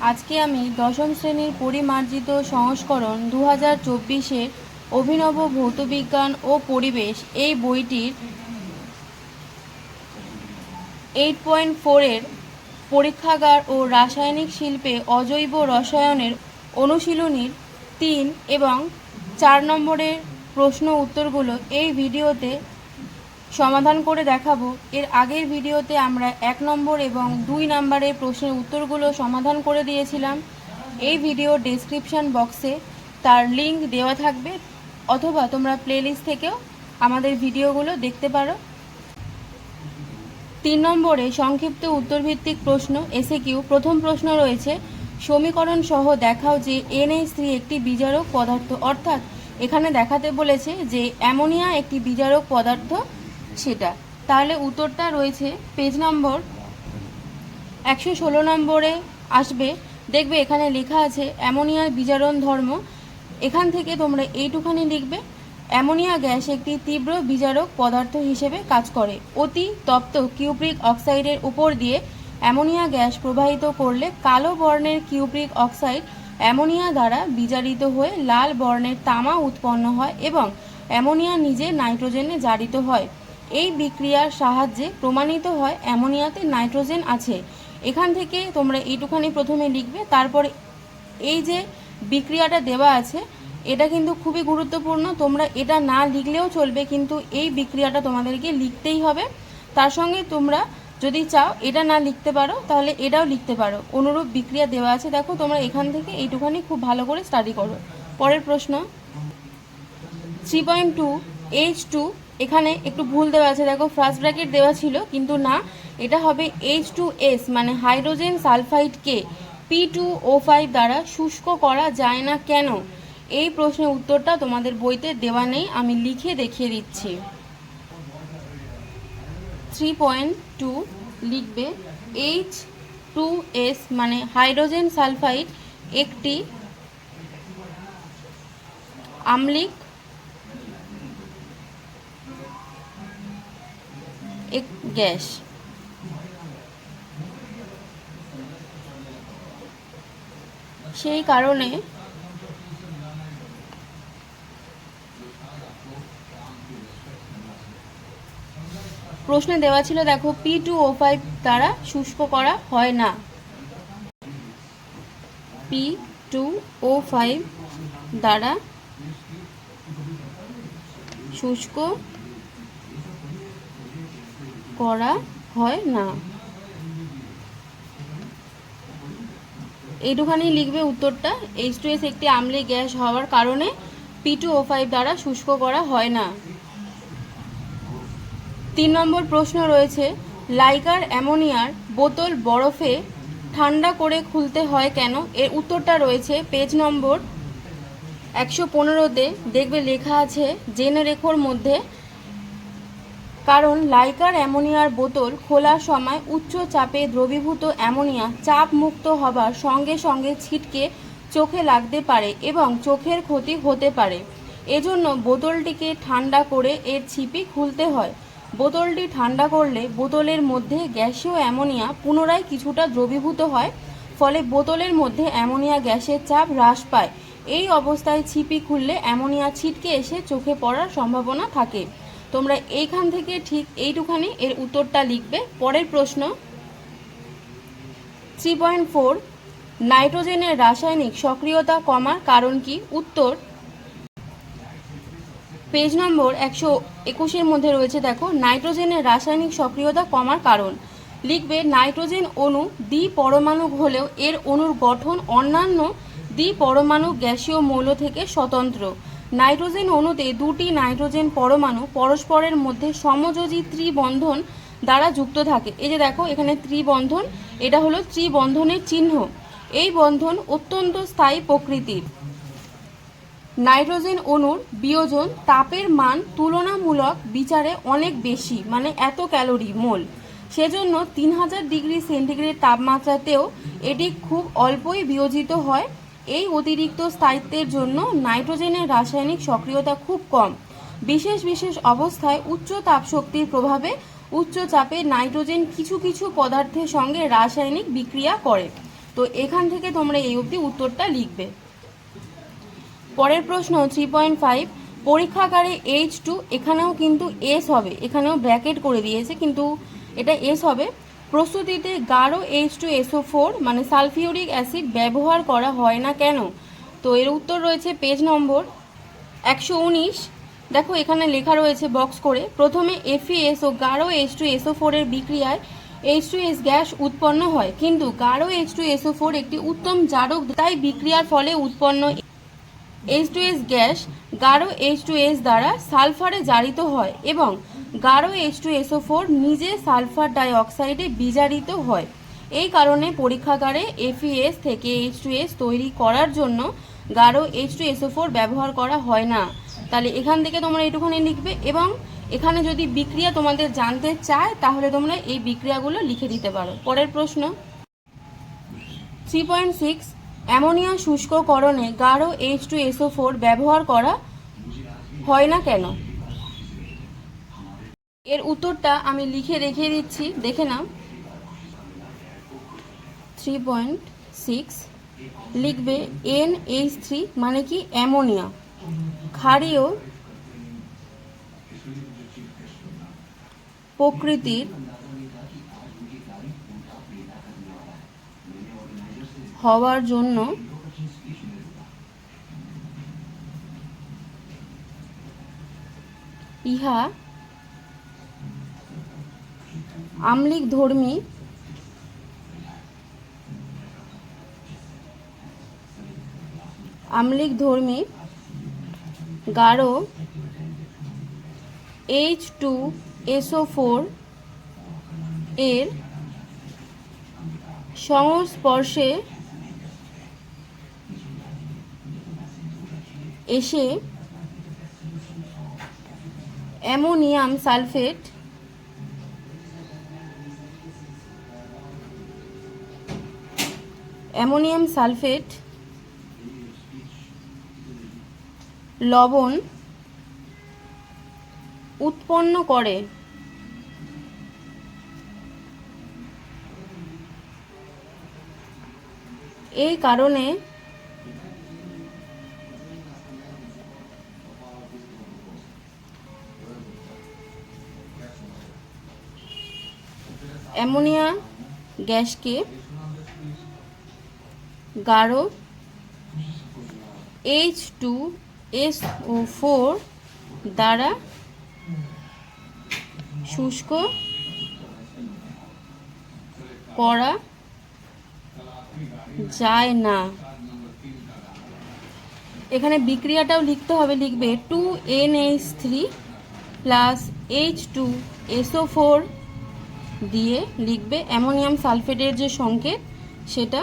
আজকে আমি দশম শ্রেণির পরিমার্জিত সংস্করণ দু হাজার চব্বিশের অভিনব ভৌতবিজ্ঞান ও পরিবেশ এই বইটির এইট পয়েন্ট ফোরের পরীক্ষাগার ও রাসায়নিক শিল্পে অজৈব রসায়নের অনুশীলনীর তিন এবং চার নম্বরের প্রশ্ন উত্তরগুলো এই ভিডিওতে সমাধান করে দেখাবো। এর আগের ভিডিওতে আমরা এক নম্বর এবং দুই নম্বরের প্রশ্নের উত্তরগুলো সমাধান করে দিয়েছিলাম। এই ভিডিও ডেসক্রিপশন বক্সে তার লিংক দেওয়া থাকবে, অথবা তোমরা প্লেলিস্ট থেকেও আমাদের ভিডিওগুলো দেখতে পারো। তিন নম্বরে সংক্ষিপ্ত উত্তরভিত্তিক প্রশ্ন এসে কিউ প্রথম প্রশ্ন রয়েছে, সমীকরণ সহ দেখাও যে এনএইচ থ্রি একটি বিজারক পদার্থ, অর্থাৎ এখানে দেখাতে বলেছে যে অ্যামোনিয়া একটি বিজারক পদার্থ সেটা। তাহলে উত্তরটা রয়েছে পেজ নম্বর একশো ষোলো নম্বরে আসবে। দেখবে এখানে লেখা আছে, অ্যামোনিয়ার বিজারণ ধর্ম। এখান থেকে তোমরা এইটুখানি লিখবে, অ্যামোনিয়া গ্যাস একটি তীব্র বিজারক পদার্থ হিসেবে কাজ করে। অতি তপ্ত কিউপ্রিক অক্সাইডের উপর দিয়ে অ্যামোনিয়া গ্যাস প্রবাহিত করলে কালো বর্ণের কিউপ্রিক অক্সাইড অ্যামোনিয়া দ্বারা বিজারিত হয়ে লাল বর্ণের তামা উৎপন্ন হয় এবং অ্যামোনিয়া নিজে নাইট্রোজেনে জারিত হয়। এই বিক্রিয়ার সাহায্যে প্রমাণিত হয় অ্যামোনিয়াতে নাইট্রোজেন আছে। এখান থেকে তোমরা এইটুখানি প্রথমে লিখবে, তারপর এই যে বিক্রিয়াটা দেওয়া আছে, এটা কিন্তু খুবই গুরুত্বপূর্ণ। তোমরা এটা না লিখলেও চলবে, কিন্তু এই বিক্রিয়াটা তোমাদেরকে লিখতেই হবে। তার সঙ্গে তোমরা যদি চাও এটা না লিখতে পারো, তাহলে এটাও লিখতে পারো। অনুরূপ বিক্রিয়া দেওয়া আছে। দেখো, তোমরা এখান থেকে এইটুখানি খুব ভালো করে স্টাডি করো। পরের প্রশ্ন three point two H two এখানে একটু ভুল দেওয়া আছে, দেখো ফার্স্ট ব্র্যাকেট দেওয়া ছিল, কিন্তু না, এটা হবে এইচ টু এস মানে হাইড্রোজেন সালফাইডকে পি টু ও ফাইভ দ্বারা শুষ্ক করা যায় না কেন? এই প্রশ্নের উত্তরটা তোমাদের বইতে দেওয়া নেই, আমি লিখে দেখিয়ে দিচ্ছি। থ্রি পয়েন্ট টু লিখবে এইচ টু এস মানে হাইড্রোজেন সালফাইড একটি আম্লিক এক গ্যাস। সেই কারণে প্রশ্নে দেওয়া ছিল, দেখো, পি টু ও ফাইভ দ্বারা শুষ্ক করা হয় না। পি টু ও ফাইভ দ্বারা শুষ্ক করা হয় না। এইটুখানি লিখবে উত্তরটা। এইচ টু এস একটি আম্লিক গ্যাস হওয়ার কারণে পি টু ও ফাইভ দ্বারা শুষ্ক করা হয় না। তিন নম্বর প্রশ্ন রয়েছে, লাইকার অ্যামোনিয়ার বোতল বরফে ঠান্ডা করে খুলতে হয় কেন? এর উত্তরটা রয়েছে পেজ নম্বর একশো পনেরোতে। দেখবে লেখা আছে, জেনে রেখোর মধ্যে কারণ লাইকার অ্যামোনিয়ার বোতল খোলার সময় উচ্চ চাপে দ্রবীভূত অ্যামোনিয়া চাপ মুক্ত হবার সঙ্গে সঙ্গে ছিটকে চোখে লাগতে পারে এবং চোখের ক্ষতি হতে পারে। এজন্য বোতলটিকে ঠান্ডা করে এর ছিপি খুলতে হয়। বোতলটি ঠান্ডা করলে বোতলের মধ্যে গ্যাসীয় অ্যামোনিয়া পুনরায় কিছুটা দ্রবীভূত হয়, ফলে বোতলের মধ্যে অ্যামোনিয়া গ্যাসের চাপ হ্রাস পায়। এই অবস্থায় ছিপি খুললে অ্যামোনিয়া ছিটকে এসে চোখে পড়ার সম্ভাবনা থাকে। তোমরা এইখান থেকে ঠিক এইটুখানি এর উত্তরটা লিখবে। পরের প্রশ্ন থ্রি পয়েন্ট ফোর নাইট্রোজেনের রাসায়নিক সক্রিয়তা কমার কারণ কি? উত্তর পেজ নম্বর একশো একুশের মধ্যে রয়েছে, দেখো, নাইট্রোজেনের রাসায়নিক সক্রিয়তা কমার কারণ। লিখবে, নাইট্রোজেন অণু দ্বি পরমাণু হলেও এর অণুর গঠন অন্যান্য দ্বি পরমাণু গ্যাসীয় মৌল থেকে স্বতন্ত্র। নাইট্রোজেন অণুতে দুটি নাইট্রোজেন পরমাণু পরস্পরের মধ্যে সমযোজী ত্রিবন্ধন দ্বারা যুক্ত থাকে। এই যে দেখো, এখানে ত্রিবন্ধন, এটা হলো ত্রিবন্ধনের চিহ্ন। এই বন্ধন অত্যন্ত স্থায়ী প্রকৃতির। নাইট্রোজেন অণুর বিয়োজন তাপের মান তুলনামূলক বিচারে অনেক বেশি মানে এত ক্যালোরি মোল। সেজন্য তিন হাজার ডিগ্রি সেন্টিগ্রেড তাপমাত্রাতেও এটি খুব অল্পই বিয়োজিত হয়। এই অতিরিক্ত স্থায়িত্বের জন্য নাইট্রোজেনের রাসায়নিক সক্রিয়তা খুব কম। বিশেষ বিশেষ অবস্থায় উচ্চ তাপশক্তির প্রভাবে উচ্চ চাপে নাইট্রোজেন কিছু কিছু পদার্থের সঙ্গে রাসায়নিক বিক্রিয়া করে। তো এখান থেকে তোমরা এই অবধি উত্তরটা লিখবে। পরের প্রশ্ন থ্রি পয়েন্ট ফাইভ পরীক্ষাগারে এইচ টু এখানেও কিন্তু এস হবে। এখানেও ব্র্যাকেট করে দিয়েছে, কিন্তু এটা এস হবে। প্রস্তুতিতে গাঢ় এইচ টু এসও ফোর মানে সালফিউরিক অ্যাসিড ব্যবহার করা হয় না কেন? তো এর উত্তর রয়েছে পেজ নম্বর একশো উনিশ। দেখো, এখানে লেখা রয়েছে বক্স করে, প্রথমে এফইএস ও গাঢ় এইচ টু এসও ফোরের বিক্রিয়ায় এইচ টু এস গ্যাস উৎপন্ন হয়। কিন্তু গাঢ় এইচ টু এসও ফোর একটি উত্তম জারক, তাই বিক্রিয়ার ফলে উৎপন্ন এইচ টু এস গ্যাস গাঢ় এইচ টু এস দ্বারা সালফারে জারিত হয় এবং গাঢ় এইচ টু এসও ফোর নিজে সালফার ডাই অক্সাইডে বিজারিত হয়। এই কারণে পরীক্ষাগারে এফইএস থেকে এইচ টু এস তৈরি করার জন্য গাঢ় এইচ টু এসও ফোর ব্যবহার করা হয় না। তাহলে এখান থেকে তোমরা এটুখানি লিখবে এবং এখানে যদি বিক্রিয়া তোমাদের জানতে চায়, তাহলে তোমরা এই বিক্রিয়াগুলো লিখে দিতে পারো। পরের প্রশ্ন। থ্রি পয়েন্ট সিক্স অ্যামোনিয়া শুষ্ককরণে গাঢ় এইচ টু এসও ফোর ব্যবহার করা হয় না কেন? এর উত্তরটা আমি লিখে রেখে দিচ্ছি, দেখে নাও। থ্রি পয়েন্ট সিক্স লিখবে এন এইচ থ্রি মানে কি অ্যামোনিয়া। ক্ষারীয় প্রকৃতির হওয়ার জন্য ইহা আমলিক ধর্মী আমলিক ধর্মী গাঢ় এইচ টু এসও ফোর এর সংস্পর্শে এসে অ্যামোনিয়াম সালফেট অ্যামোনিয়াম সালফেট লবণ উৎপন্ন করে এই কারণে অ্যামোনিয়া গ্যাসকে গাঢ় H two S O four দ্বারা শুষ্ক করা যায় না। এখানে বিক্রিয়াটাও লিখতে হবে, লিখবে two N H three plus H two SO four দিয়ে লিখবে অ্যামোনিয়াম সালফেটের যে সংকেত, সেটা।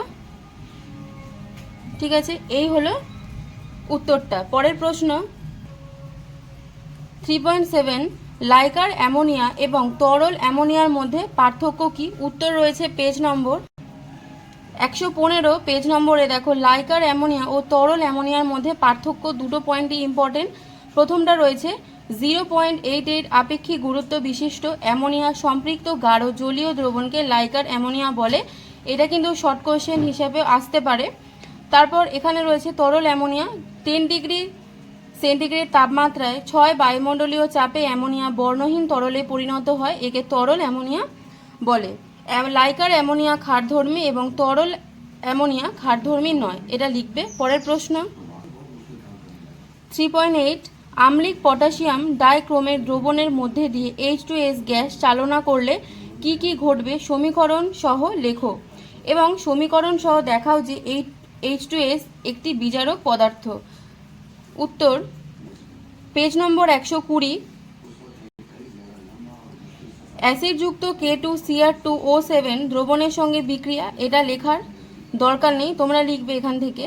ঠিক আছে? এই হলো উত্তরটা। পরের প্রশ্ন। Three point seven liquor ammonia এবং তরল অ্যামোনিয়ার মধ্যে পার্থক্য কি? উত্তর রয়েছে পেজ নম্বর একশো পনেরো পেজ নম্বরে দেখো, লাইকার অ্যামোনিয়া ও তরল অ্যামোনিয়ার মধ্যে পার্থক্য দুটো পয়েন্টই ইম্পর্টেন্ট প্রথমটা রয়েছে জিরো পয়েন্ট এইট এইট আপেক্ষিক গুরুত্ব বিশিষ্ট অ্যামোনিয়া সম্পৃক্ত গাঢ় জলীয় দ্রবণকে লাইকার অ্যামোনিয়া বলে। এটা কিন্তু শর্ট কোশ্চেন হিসেবে আসতে পারে। তারপর এখানে রয়েছে তরল অ্যামোনিয়া। টেন ডিগ্রি সেন্টিগ্রেড তাপমাত্রায় ছয় বায়ুমণ্ডলীয় চাপে অ্যামোনিয়া বর্ণহীন তরলে পরিণত হয় একে তরল অ্যামোনিয়া বলে। লাইকার অ্যামোনিয়া খারধর্মী এবং তরল অ্যামোনিয়া ক্ষারধর্মী নয়। এটা লিখবে। পরের প্রশ্ন। থ্রি পয়েন্ট এইট আম্লিক পটাশিয়াম ডাইক্রোমের দ্রবণের মধ্যে দিয়ে এইচ টু এস গ্যাস চালনা করলে কি কি ঘটবে সমীকরণ সহ লেখো। এবং সমীকরণ সহ দেখাও যে এই এইচ টু এস একটি বিজারক পদার্থ। উত্তর, পেজ নম্বর একশো কুড়ি। অ্যাসিডযুক্ত K two CR two O seven দ্রবণের সঙ্গে বিক্রিয়া, এটা লেখার দরকার নেই, তোমরা লিখবে এখান থেকে।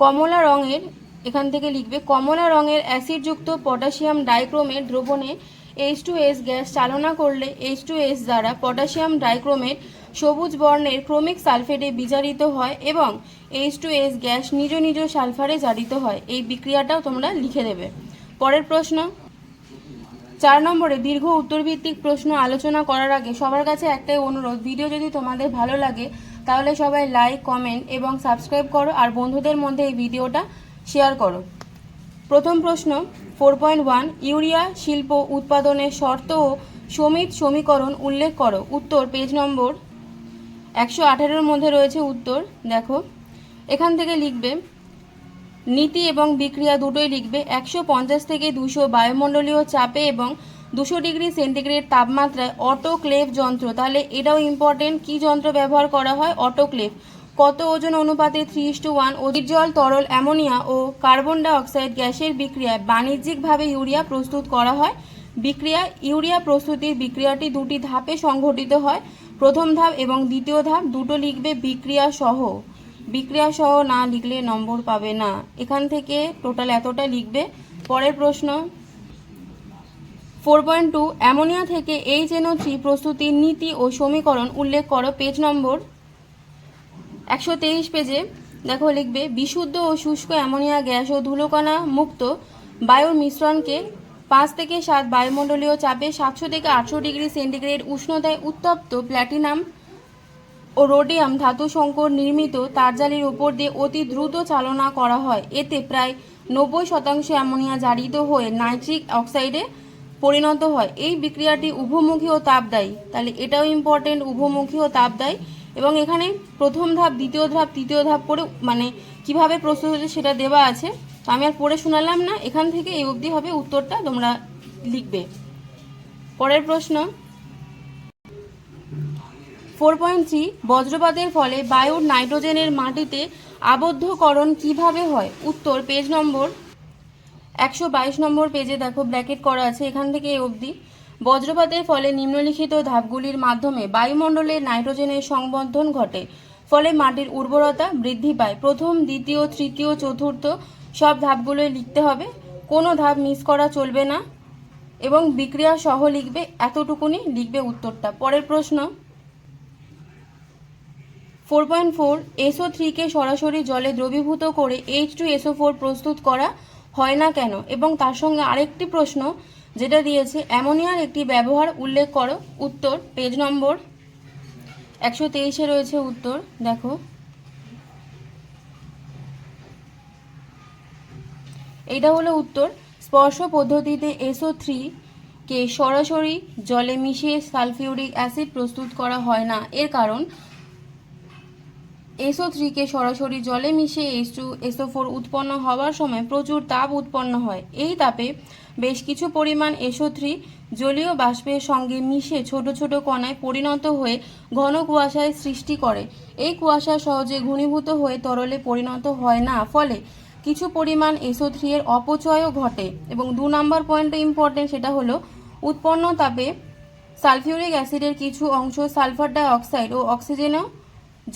কমলা রঙের এখান থেকে লিখবে, কমলা রঙের অ্যাসিডযুক্ত পটাশিয়াম ডাইক্রোমেট দ্রবণে এইচ টু এস গ্যাস চালনা করলে এইচ টু এস দ্বারা পটাশিয়াম ডাইক্রোমেট সবুজ বর্ণের ক্রমিক সালফেটে বিজারিত হয় এবং এইচ টু এস গ্যাস নিজ নিজ সালফারে জারিত হয়। এই বিক্রিয়াটাও তোমরা লিখে দেবে। পরের প্রশ্ন। চার নম্বরে দীর্ঘ উত্তরভিত্তিক প্রশ্ন আলোচনা করার আগে সবার কাছে একটাই অনুরোধ, ভিডিও যদি তোমাদের ভালো লাগে তাহলে সবাই লাইক কমেন্ট এবং সাবস্ক্রাইব করো। আর বন্ধুদের মধ্যে এই ভিডিওটা শেয়ার করো। প্রথম প্রশ্ন ফোর পয়েন্ট ওয়ান ইউরিয়া শিল্প উৎপাদনের শর্ত ও সমিত সমীকরণ উল্লেখ করো। উত্তর পেজ নম্বর একশো আঠারোর মধ্যে রয়েছে উত্তর, দেখো। এখান থেকে লিখবে, নীতি এবং বিক্রিয়া দুটোই লিখবে, একশো পঞ্চাশ থেকে দুশো বায়ুমণ্ডলীয় চাপে এবং দুশো ডিগ্রি সেন্টিগ্রেড তাপমাত্রায় অটোক্লেভ যন্ত্র। তাহলে এটাও ইম্পর্টেন্ট কি যন্ত্র ব্যবহার করা হয়? অটোক্লেভ। কত ওজন অনুপাতে থ্রি টু ওয়ান অধিক জল, তরল অ্যামোনিয়া ও কার্বন ডাইঅক্সাইড গ্যাসের বিক্রিয়ায় বাণিজ্যিকভাবে ইউরিয়া প্রস্তুত করা হয়। বিক্রিয়া ইউরিয়া প্রস্তুতির বিক্রিয়াটি দুটি ধাপে সংঘটিত হয়। প্রথম ধাপ এবং দ্বিতীয় ধাপ দুটো লিখবে বিক্রিয়া সহ। বিক্রিয়া সহ না লিখলে নম্বর পাবে না। এখান থেকে টোটাল এতটা লিখবে। পরের প্রশ্ন। ফোর পয়েন্ট টু, অ্যামোনিয়া থেকে এইচ এনও থ্রি প্রস্তুতির নীতি ও সমীকরণ উল্লেখ করো, পেজ নম্বর। একশো তেইশ পেজে দেখো লিখবে, বিশুদ্ধ ও শুষ্ক অ্যামোনিয়া গ্যাস ও ধুলোকণা মুক্ত বায়ুর মিশ্রণকে পাঁচ থেকে সাত বায়ুমণ্ডলীয় চাপে সাতশো থেকে আটশো ডিগ্রি সেন্টিগ্রেড উষ্ণতায় উত্তপ্ত প্ল্যাটিনাম ও রোডিয়াম ধাতু সংকর নির্মিত তারজালির উপর দিয়ে অতি দ্রুত চালনা করা হয়। এতে প্রায় নব্বই শতাংশ অ্যামোনিয়া জারিত হয়ে নাইট্রিক অক্সাইডে পরিণত হয়। এই বিক্রিয়াটি উভমুখী ও তাপদায়ী। তাহলে এটাও ইম্পর্টেন্ট উভমুখী ও তাপদায়ী। এবং এখানে প্রথম ধাপ, দ্বিতীয় ধাপ, তৃতীয় ধাপ করে মানে কীভাবে প্রস্তুত হচ্ছে সেটা দেওয়া আছে। তো আমি আর পড়ে শোনালাম না, এখান থেকে এই অবধি হবে উত্তরটা, তোমরা লিখবে। পরের প্রশ্ন। ফোর পয়েন্ট থ্রি বজ্রপাতের ফলে বায়ুর নাইট্রোজেনের মাটিতে আবদ্ধকরণ কীভাবে হয়? উত্তর পেজ নম্বর একশো বাইশ নম্বর পেজে দেখো ব্র্যাকেট করা আছে, এখান থেকে এই অবধি। বজ্রপাতের ফলে নিম্নলিখিত ধাপগুলির মাধ্যমে বায়ুমণ্ডলে নাইট্রোজেনের সংবন্ধন ঘটে। ফলে মাটির উর্বরতা বৃদ্ধি পায়। প্রথম, দ্বিতীয়, তৃতীয়, চতুর্থ সব ধাপগুলোই লিখতে হবে। কোনো ধাপ মিস করা চলবে না এবং বিক্রিয়া সহ লিখবে। এতটুকুনি লিখবে উত্তরটা। পরের প্রশ্ন। ফোর পয়েন্ট ফোর এসও থ্রিকে সরাসরি জলে দ্রবীভূত করে এইচ টু এসও ফোর প্রস্তুত করা হয় না কেন? এবং তার সঙ্গে আরেকটি প্রশ্ন যেটা দিয়েছে, অ্যামোনিয়ার একটি ব্যবহার, উল্লেখ করো, উত্তর, পেজ নম্বর। একশো তেইশে রয়েছে উত্তর, দেখো। এটা হলো উত্তর। স্পর্শ পদ্ধতিতে এসও থ্রি কে সরাসরি জলে মিশিয়ে সালফিউরিক অ্যাসিড প্রস্তুত করা হয় না। এর কারণ এসও থ্রিকে সরাসরি জলে মিশিয়ে এইচ টু এসও ফোর উৎপন্ন হওয়ার সময় প্রচুর তাপ উৎপন্ন হয়। এই তাপে বেশ কিছু পরিমাণ এসও থ্রি জলীয় বাষ্পের সঙ্গে মিশে ছোট ছোট কণায় পরিণত হয়ে ঘন কুয়াশায় সৃষ্টি করে। এই কুয়াশা সহজে ঘনীভূত হয়ে তরলে পরিণত হয় না, ফলে কিছু পরিমাণ এসও থ্রি এর অপচয়ও ঘটে। এবং দু নম্বর পয়েন্টটা ইম্পর্টেন্ট সেটা হলো, উৎপন্ন তাপে সালফিউরিক অ্যাসিডের কিছু অংশ সালফার ডাই অক্সাইড ও অক্সিজেনও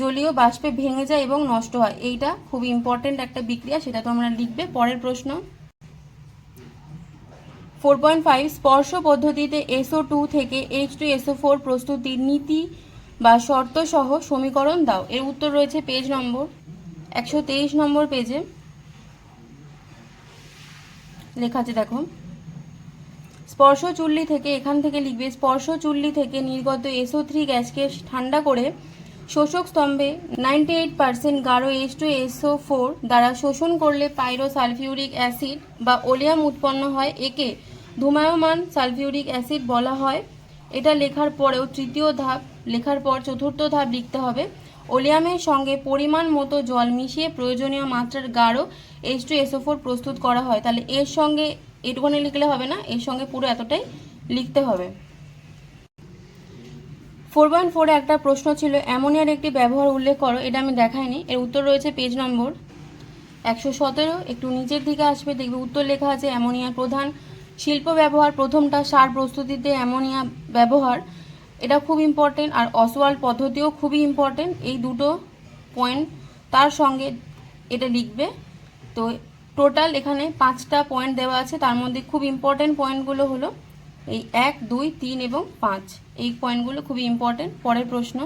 জলীয় বাষ্পে ভেঙে যায় এবং নষ্ট হয়। এইটা খুব ইম্পর্টেন্ট একটা বিক্রিয়া, সেটা তোমরা লিখবে। পরের প্রশ্ন। ফোর পয়েন্ট ফাইভ স্পর্শ পদ্ধতিতে এসও টু থেকে এইচ টু এসও ফোর প্রস্তুতির নীতি বা শর্ত সহ সমীকরণ দাও। এর উত্তর রয়েছে পেজ নম্বর একশো তেইশ নম্বর পেজে লেখা আছে, দেখো। স্পর্শ চুল্লি থেকে, এখান থেকে লিখবে, স্পর্শ চুল্লি থেকে নির্গত এসও থ্রি গ্যাসকে ঠান্ডা করে শোষক স্তম্ভে নাইনটি এইট পার্সেন্ট গাঢ় এইচ টু এসও ফোর দ্বারা শোষণ করলে পাইরো সালফিউরিক অ্যাসিড বা ওলিয়াম উৎপন্ন হয়। একে ধূমায়মান সালফিউরিক অ্যাসিড বলা হয়। এটা লেখার পরেও তৃতীয় ধাপ, লেখার পর চতুর্থ ধাপ লিখতে হবে। ওলিয়ামের সঙ্গে পরিমাণ মতো জল মিশিয়ে প্রয়োজনীয় মাত্রার গাঢ় এইচ টু এসও ফোর প্রস্তুত করা হয়। তাহলে এর সঙ্গে, এটুকুনি লিখলে হবে না, এর সঙ্গে পুরো এতটাই লিখতে হবে। ফোর পয়েন্ট ফোরে একটা প্রশ্ন ছিল, অ্যামোনিয়ার একটি ব্যবহার উল্লেখ করো, এটা আমি দেখাইনি। এর উত্তর রয়েছে পেজ নম্বর একশো সতেরো, একটু নিচের দিকে আসবে, দেখবে উত্তর লেখা আছে, অ্যামোনিয়ার প্রধান শিল্প ব্যবহার, প্রথমটা সার প্রস্তুতিতে অ্যামোনিয়া ব্যবহার, এটা খুব ইম্পর্টেন্ট আর অসওয়াল পদ্ধতিও খুবই ইম্পর্টেন্ট এই দুটো পয়েন্ট তার সঙ্গে এটা লিখবে। তো টোটাল এখানে পাঁচটা পয়েন্ট দেওয়া আছে, তার মধ্যে খুব ইম্পর্টেন্ট পয়েন্টগুলো হলো এই এক, দুই, তিন এবং পাঁচ। এই পয়েন্টগুলো খুবই ইম্পর্টেন্ট পরের প্রশ্ন।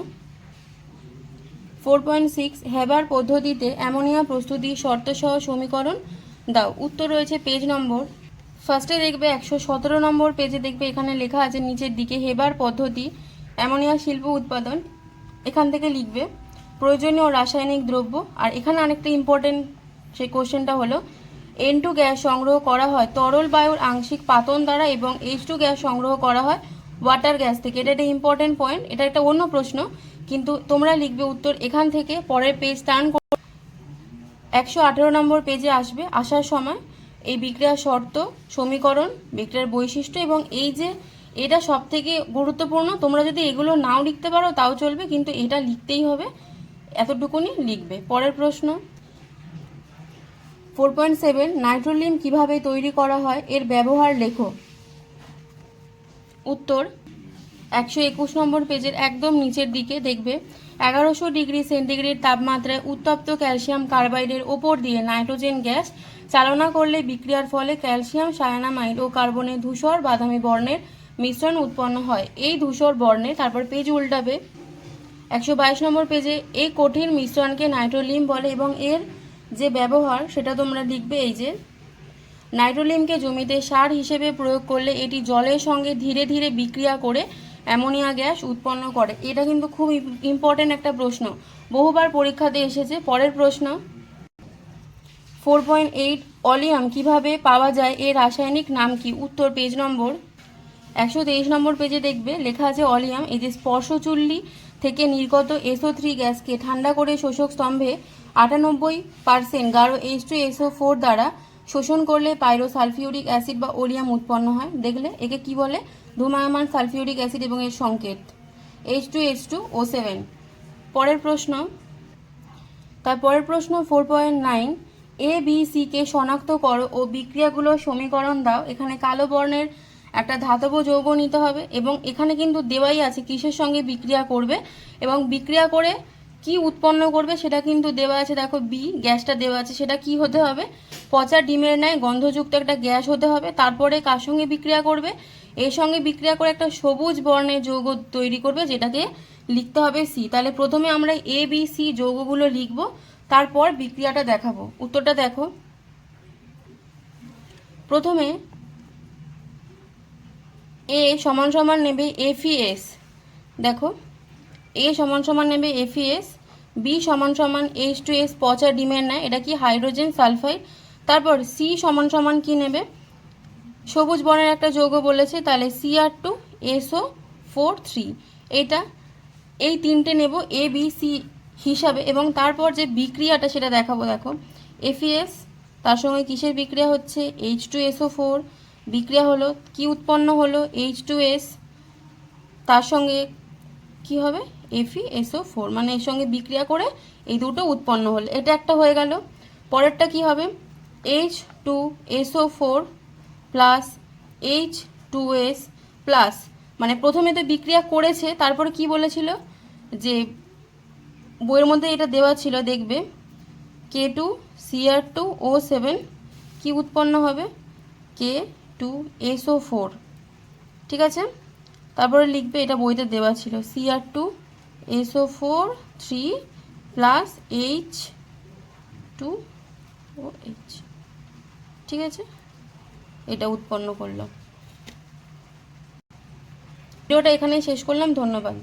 ফোর পয়েন্ট সিক্স হেবার পদ্ধতিতে অ্যামোনিয়া প্রস্তুতি শর্তসহ সমীকরণ দাও। উত্তর রয়েছে পেজ নম্বর ফার্স্টে দেখবে একশো সতেরো নম্বর পেজে দেখবে এখানে লেখা আছে নিচের দিকে হেবার পদ্ধতি অ্যামোনিয়া শিল্প উৎপাদন। এখান থেকে লিখবে, প্রয়োজনীয় রাসায়নিক দ্রব্য। আর এখানে আরেকটা ইম্পর্টেন্ট সেই কোশ্চেনটা হলো এন টু গ্যাস সংগ্রহ করা হয়। তরল বায়ুর আংশিক পাতন দ্বারা এবং এইচ টু গ্যাস সংগ্রহ করা হয় ওয়াটার গ্যাস থেকে। এটা একটা ইম্পর্টেন্ট পয়েন্ট এটা একটা অন্য প্রশ্ন, কিন্তু তোমরা লিখবে উত্তর এখান থেকে, পরের পেজ টার্ন একশো আঠেরো নম্বর পেজে আসবে। আসার সময় এই বিক্রিয়ার শর্ত, সমীকরণ, বিক্রিয়ার বৈশিষ্ট্য এবং এই যে এটা সব থেকে গুরুত্বপূর্ণ, তোমরা যদি এগুলো নাও লিখতে পারো তাও চলবে, কিন্তু এটা লিখতেই হবে। এতটুকুনি লিখবে। পরের প্রশ্ন। ফোর পয়েন্ট সেভেন নাইট্রোলিন কীভাবে তৈরি করা হয়? এর ব্যবহার লেখো। উত্তর, একশো একুশ নম্বর পেজের একদম নিচের দিকে দেখবে। এগারোশো ডিগ্রি সেন্টিগ্রেড তাপমাত্রায় উত্তপ্ত ক্যালসিয়াম কার্বাইডের ওপর দিয়ে নাইট্রোজেন গ্যাস চালনা করলে বিক্রিয়ার ফলে ক্যালসিয়াম, সায়ানামাইড ও কার্বনে ধূসর বাদামি বর্ণের মিশ্রণ উৎপন্ন হয়। এই ধূসর বর্ণে তারপর পেজ উল্টাবে। একশো বাইশ নম্বর পেজে এই কঠিন মিশ্রণকে নাইট্রোলিম বলে এবং এর যে ব্যবহার, সেটা তোমরা লিখবে এই যে নাইট্রোলিমকে জমিতে সার হিসেবে প্রয়োগ করলে এটি জলের সঙ্গে ধীরে ধীরে বিক্রিয়া করে অ্যামোনিয়া গ্যাস উৎপন্ন করে। এটা কিন্তু খুব ইম্পর্টেন্ট একটা প্রশ্ন। বহুবার পরীক্ষাতে এসেছে। পরের প্রশ্ন ফোর পয়েন্ট এইট অলিয়াম কীভাবে পাওয়া যায়? এর রাসায়নিক নাম কি? উত্তর পেজ নম্বর একশো তেইশ নম্বর পেজে দেখবে। লেখা আছে অলিয়াম এই যে স্পর্শচুল্লি থেকে নির্গত এসও থ্রি গ্যাসকে ঠান্ডা করে শোষক স্তম্ভে আটানব্বই পার্সেন্ট গাঢ় এইচ টু এসও ফোর দ্বারা শোষণ করলে পাইরো সালফিউরিক অ্যাসিড বা ওলিয়াম উৎপন্ন হয়। দেখলে একে কি বলে? ধূমায়মান সালফিউরিক অ্যাসিড এবং এর সংকেত। H two H two O seven পরের প্রশ্ন। তার পরের প্রশ্ন four point nine A B C কে শনাক্ত করো ও বিক্রিয়াগুলোর সমীকরণ দাও। এখানে কালো বর্ণের একটা ধাতব যৌগ নিতে হবে এবং এখানে কিন্তু দেওয়াই আছে, কিসের সঙ্গে বিক্রিয়া করবে এবং বিক্রিয়া করে কি উৎপন্ন করবে সেটা কিন্তু দেওয়া আছে, দেখো বি গ্যাসটা দেওয়া আছে, সেটা কি হতে হবে? পচা ডিমের ন্যায় গন্ধযুক্ত একটা গ্যাস হতে হবে, তারপরে কার সঙ্গে বিক্রিয়া করবে? এর সঙ্গে বিক্রিয়া করে একটা সবুজ বর্ণের যৌগ তৈরি করবে, যেটাকে লিখতে হবে সি তাহলে প্রথমে আমরা এ বি সি যৌগগুলো লিখব, তারপর বিক্রিয়াটা দেখাবো। উত্তরটা দেখো। প্রথমে এ সমান সমান নেবে এফিএস দেখো এ সমান সমান নেবে এফিএস বি সমান সমান এইচ টু এস পচা ডিমের নেয় এটা কি হাইড্রোজেন সালফাইড? তারপর সি সমান সমান কি নেবে? সবুজ বর্ণের একটা যৌগ বলেছে, তাহলে C R two SO four three এটা এই তিনটে নেব এ বি সি হিসাবে, এবং তারপর যে বিক্রিয়াটা সেটা দেখাবো, দেখো। এফিএস তার সঙ্গে কিসের বিক্রিয়া হচ্ছে? এইচ টু এসও ফোর বিক্রিয়া হলো, কি উৎপন্ন হলো এইচ টু এস তার সঙ্গে কি হবে? এফি এসও ফোর মানে এর সঙ্গে বিক্রিয়া করে এই দুটো উৎপন্ন হলো। এটা একটা হয়ে গেল। পরেরটা কি হবে? H two SO four plus H two S plus মানে প্রথমে তো বিক্রিয়া করেছে, তারপরে কি বলেছিল? যে বইয়ের মধ্যে এটা দেওয়া ছিল, দেখবে K two CR two O seven কী উৎপন্ন হবে? কে টু, এসও ফোর, ঠিক আছে? তারপরে লিখবে এটা বইতে দেওয়া ছিল, CR two, SO four, three, plus H two, O H, ঠিক আছে? এটা উৎপন্ন করল। ভিডিওটা এখানেই শেষ করলাম, ধন্যবাদ।